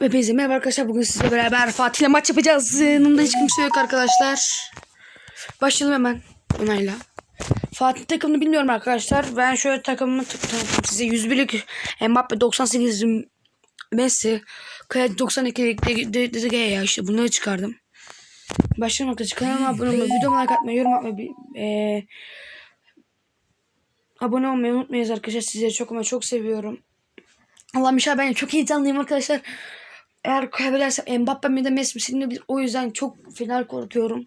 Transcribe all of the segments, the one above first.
Hepinize merhaba arkadaşlar. Bugün sizle beraber Fatih'le maç yapacağız. Yanımda hiç kimse yok arkadaşlar. Başlayalım hemen onayla. Fatih takımını bilmiyorum arkadaşlar. Ben şöyle takımımı tanıtayım size. 101'lik Mbappe 98 Messi Kaya 92'lik de, de, de, ya işte bunları çıkardım. Başlayalım arkadaşlar. Kanalıma abone olmayı, videoma like atmayı, yorum atmayı, eee abone olmayı unutmayınız arkadaşlar. Sizleri çok ama çok seviyorum. Allah'ım inşallah ben çok heyecanlıyım arkadaşlar. Eğer kaybedersem Mbappe mi de Messi mi. O yüzden çok final korkuyorum.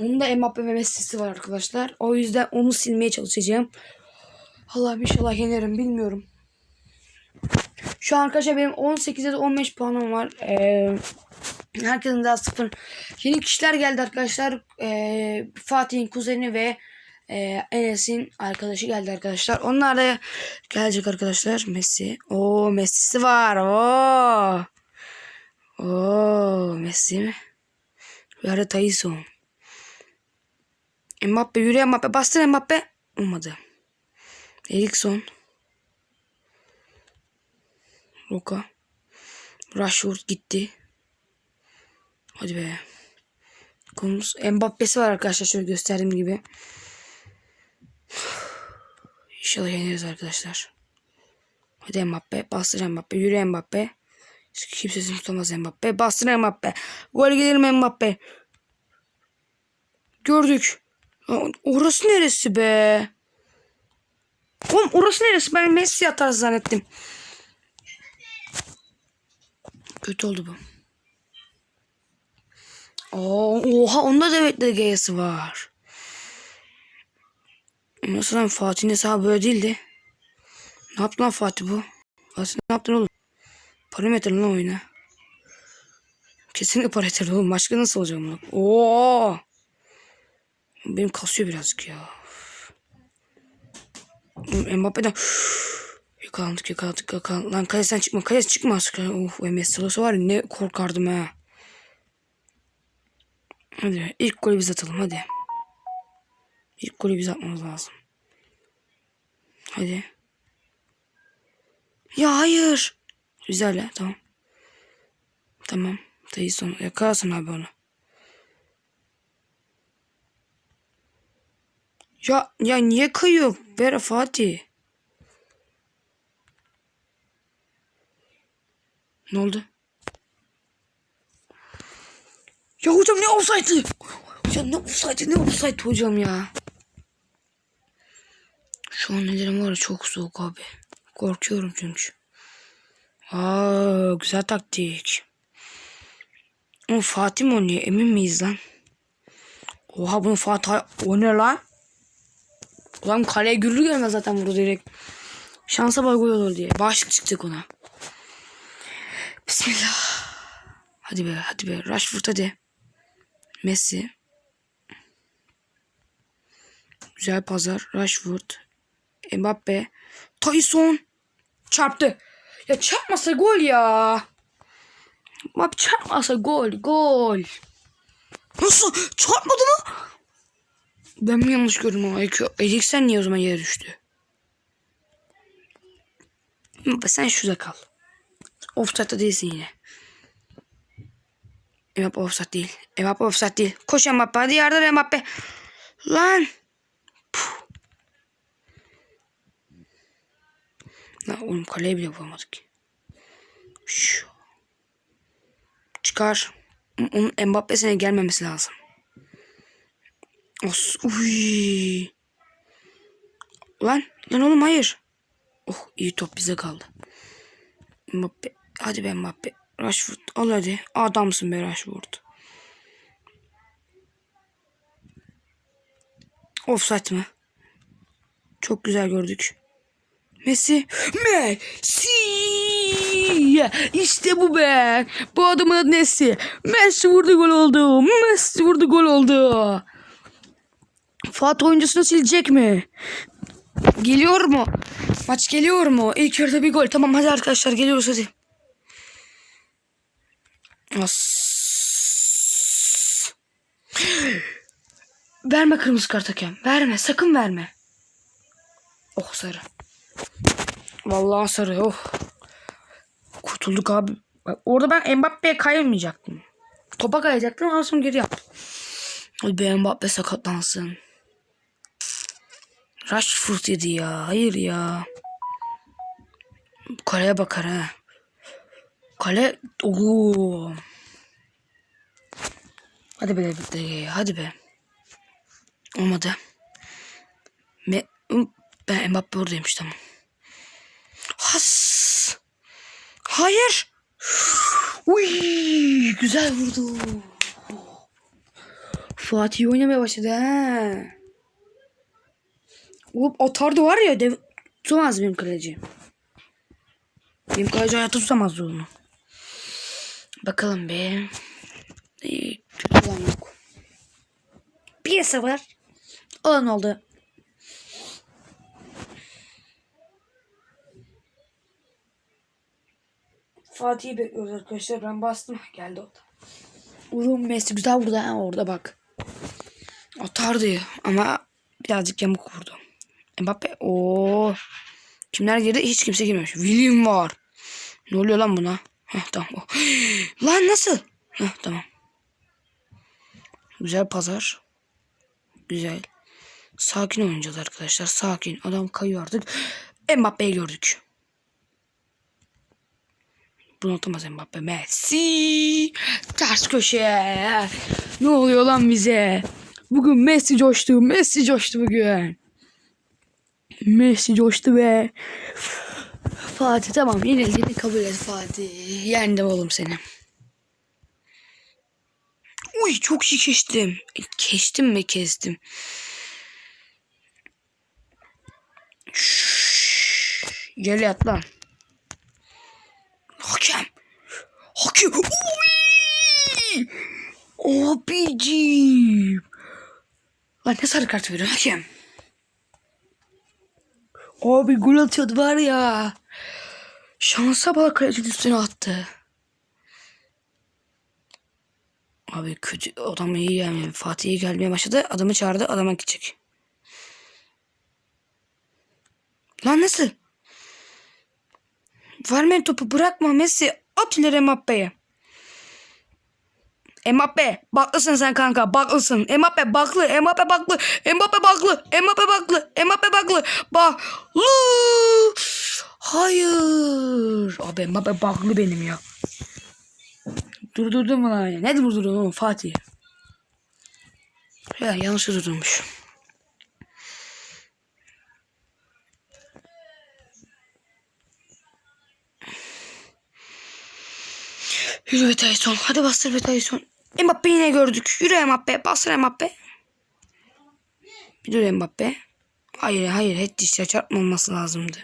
Onun da Mbappe ve Messi'si var arkadaşlar. O yüzden onu silmeye çalışacağım. Allah'ım inşallah yenerim bilmiyorum. Şu an arkadaşlar benim 18'de de 15 puanım var. Ee, herkesin daha sıfır. Yeni kişiler geldi arkadaşlar. Ee, Fatih'in kuzeni ve e, Enes'in arkadaşı geldi arkadaşlar. Onlar da gelecek arkadaşlar. Messi. O Messi'si var. O. O Messi mi? Ve Tyson. Mbappe yürü Mbappe bastır Mbappe. Olmadı. Erikson. Luka. Rashford gitti. Hadi be. Konumuz Mbappe'si var arkadaşlar şöyle gösterdiğim gibi. İnşallah yeneriz arkadaşlar. Hadi Mbappe. Bastır Mbappe. Yürü Mbappe. Kimsesini tutamaz Mbappe. Bastır Mbappe. Gol gelir Mbappe? Gördük. Orası neresi be? Oğlum orası neresi? Ben Messi atar zannettim. Kötü oldu bu. Oo, oha onda da evet DG'si var. Nasıl lan Fatih'in hesabı böyle değildi. Ne yaptı lan Fatih bu? Fatih ne yaptın oğlum? Para mı yatırdın lan oyuna? Kesinlikle para yatırdı oğlum. Başka nasıl olacak bunu? Oo! Benim kasıyor birazcık ya. Mbappe'den yakalandık yakalandık yakalandık. Lan kalesen çıkma kalesi çıkma. Uf MS olsa var ya ne korkardım ha. Hadi ilk golü biz atalım hadi. İlk golü biz atmamız lazım. Hadi. Ya hayır. Güzel ya tamam. Tamam. Dayı son. Yakalasın abi onu. Ya ya niye kayıyor? Ver Fatih. Ne oldu? Ya hocam ne offside'ı? Hocam ne offside'ı ne offside hocam ya? Şu an nelerim var ya çok soğuk abi. Korkuyorum çünkü. Aa güzel taktik. O Fatih mi oynuyor emin miyiz lan? Oha bunu Fatih o ne lan? Ulan kaleye güllü gelmez zaten vurdu direkt. Şansa bak gol olur diye. Başlık çıkacak ona. Bismillah. Hadi be hadi be. Rashford hadi. Messi. Güzel pazar. Rashford. Mbappe. Tyson. Çarptı. Ya çarpmasa gol ya. Bak çarpmasa gol. Gol. Nasıl? Çarpmadı mı? Ben mi yanlış gördüm ama Eriksen niye o zaman yere düştü? Mbappe sen şurada kal. Offside'da değilsin yine. Mbappe offside değil. Mbappe offside değil. Koş Mbappe hadi yardım Mbappe. Lan. Lan oğlum kaleye bile vuramadık. Şu. Çıkar. Onun Mbappe'sine gelmemesi lazım. Os uy. Lan lan oğlum hayır. Oh iyi top bize kaldı. Mbappe hadi be Mbappe. Rashford al hadi. Adamsın be Rashford. Offside mı? Çok güzel gördük. Messi. Messi. İşte bu be. Bu adamın adı Messi. Messi vurdu gol oldu. Messi vurdu gol oldu. Fatih oyuncusunu silecek mi? Geliyor mu? Maç geliyor mu? İlk yarıda bir gol. Tamam hadi arkadaşlar geliyoruz hadi. As. Verme kırmızı kart hakem. Verme sakın verme. Oh sarı. Vallahi sarı oh. Kurtulduk abi. Bak orada ben Mbappe'ye kaymayacaktım. Topa kayacaktım sonra geri yaptım. Hadi be Mbappe sakatlansın. Rashford yedi ya. Hayır ya. Kaleye bakar ha. Kale. Oo. Hadi be Hadi be. Olmadı. Me ben Mbappe oradaymış tamam. Has. Hayır. Uy, güzel vurdu. Fatih oynamaya başladı ha. Oğlum atardı var ya dev tutamaz benim kaleci. Benim kaleci hayatta tutamaz onu. Bakalım be. Olan yok. Bir sıfır. Olan oldu. Fatih'i bekliyoruz arkadaşlar. Ben bastım. Geldi o da. Uzun Messi güzel vurdu ha orada bak. Atardı ama birazcık yamuk vurdu. Mbappe o Kimler girdi? Hiç kimse girmemiş. William var. Ne oluyor lan buna? Heh, tamam. Oh. Lan nasıl? Heh, tamam. Güzel pazar. Güzel. Sakin oynayacağız arkadaşlar. Sakin. Adam kayıyor artık. Mbappe'yi gördük. Bunu atamaz Mbappe. Messi. Ters köşe. Ne oluyor lan bize? Bugün Messi coştu. Messi coştu bugün. Messi coştu be. Fatih tamam yenildiğini kabul et Fatih. Yendim oğlum seni. Uy çok iyi kestim. Kestim mi kestim. Gel yat lan. Hakem. Uy! Abicim. Lan ne sarı kart veriyor hakem. Abi gol atıyordu var ya. Şansa bak kalecinin üstüne attı. Abi kötü adam iyi yani Fatih iyi gelmeye başladı. Adamı çağırdı adama gidecek. Lan nasıl? Vermeyin topu bırakma Messi. At ileri Mbappe'ye. Mbappe baklısın sen kanka baklısın. Mbappe baklı. Mbappe baklı. Mbappe baklı. Mbappe baklı. Mbappe baklı. Baklı. Hayır. Abi Mbappe baklı benim ya. Durdurdum mu lan ya? Ne durdurdun oğlum Fatih? Ya yanlış durdurmuş. Yürü be Tyson. Hadi bastır be Tyson. Mbappe yine gördük. Yürü Mbappe. Bastır Mbappe. Bir dur Mbappe. Hayır hayır. Het dişle çarpmaması lazımdı.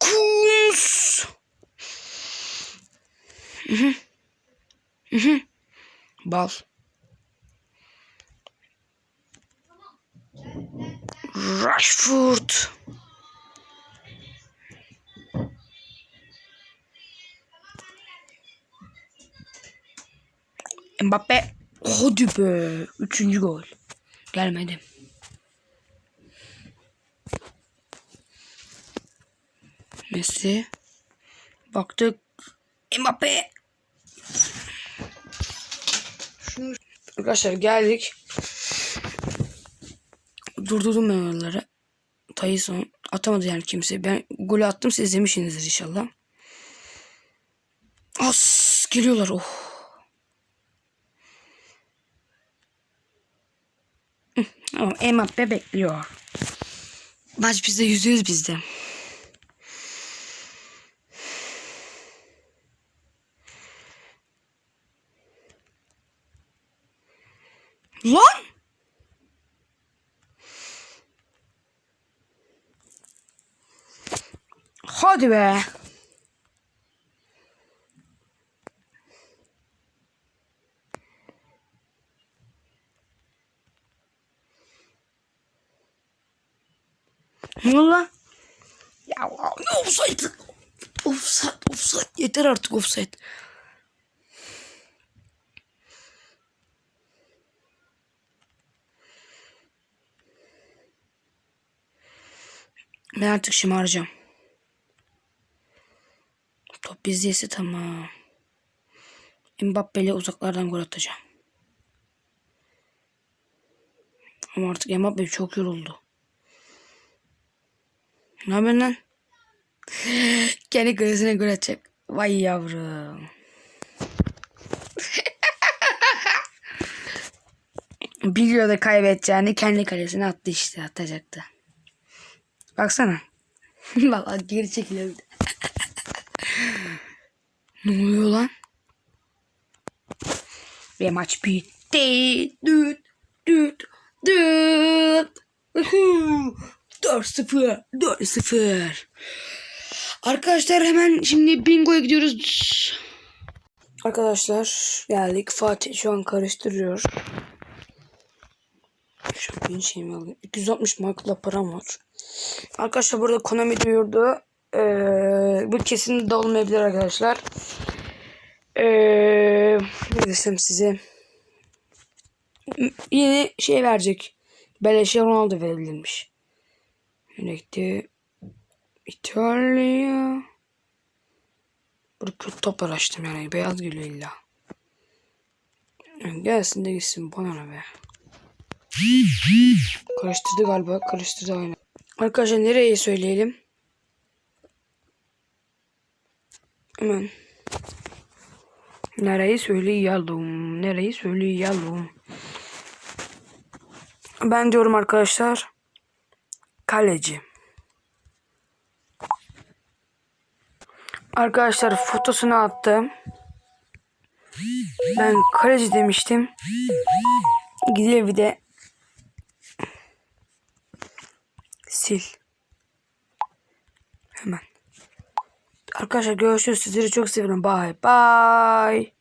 Kums. Hı. Hı hı. Bal. Rashford. Mbappe. Hadi be. Üçüncü gol. Gelmedi. Messi. Baktık. Mbappe. Şunu... Arkadaşlar geldik. Durdurdum ben oraları. Tyson atamadı yani kimse. Ben golü attım siz izlemişsinizdir inşallah. As geliyorlar oh. Tamam Mbappe bekliyor. Maç bizde yüzde yüz bizde. Lan! Hadi be. Ne oldu lan? Ya ne offside? Offside, offside. Yeter artık offside. Ben artık şımaracağım. Top bizdeyse tamam. Mbappe uzaklardan gol atacağım. Ama artık Mbappe çok yoruldu. Ne haber lan? Kendi kalesine gol atacak. Vay yavrum. Biliyordu kaybedeceğini kendi kalesine attı işte atacaktı. Baksana. Vallahi geri de. Ne oluyor lan? Ve maç bitti. Düt düt düt. 4-0. 4-0. Arkadaşlar hemen şimdi bingoya gidiyoruz. Arkadaşlar geldik. Fatih şu an karıştırıyor. Şu bin şeyimi alayım. 260 markla param var. Arkadaşlar burada Konami duyurdu. Ee, bu kesin de olmayabilir arkadaşlar. Ee, ne desem size. Yeni şey verecek. Beleşe Ronaldo verebilirmiş. Yönekti. İtalya. Burada kötü toplar açtım yani. Beyaz geliyor illa. Gelsin de gitsin. Bana ne be. Karıştırdı galiba. Karıştırdı aynen. Arkadaşlar nereye söyleyelim? Hemen. Nereyi söyleyelim? Nereyi söyleyelim? Ben diyorum arkadaşlar. Kaleci. Arkadaşlar fotosunu attım. Ben kaleci demiştim. Gidiyor bir de sil. Hemen. Arkadaşlar görüşürüz. Sizleri çok seviyorum. Bye bye.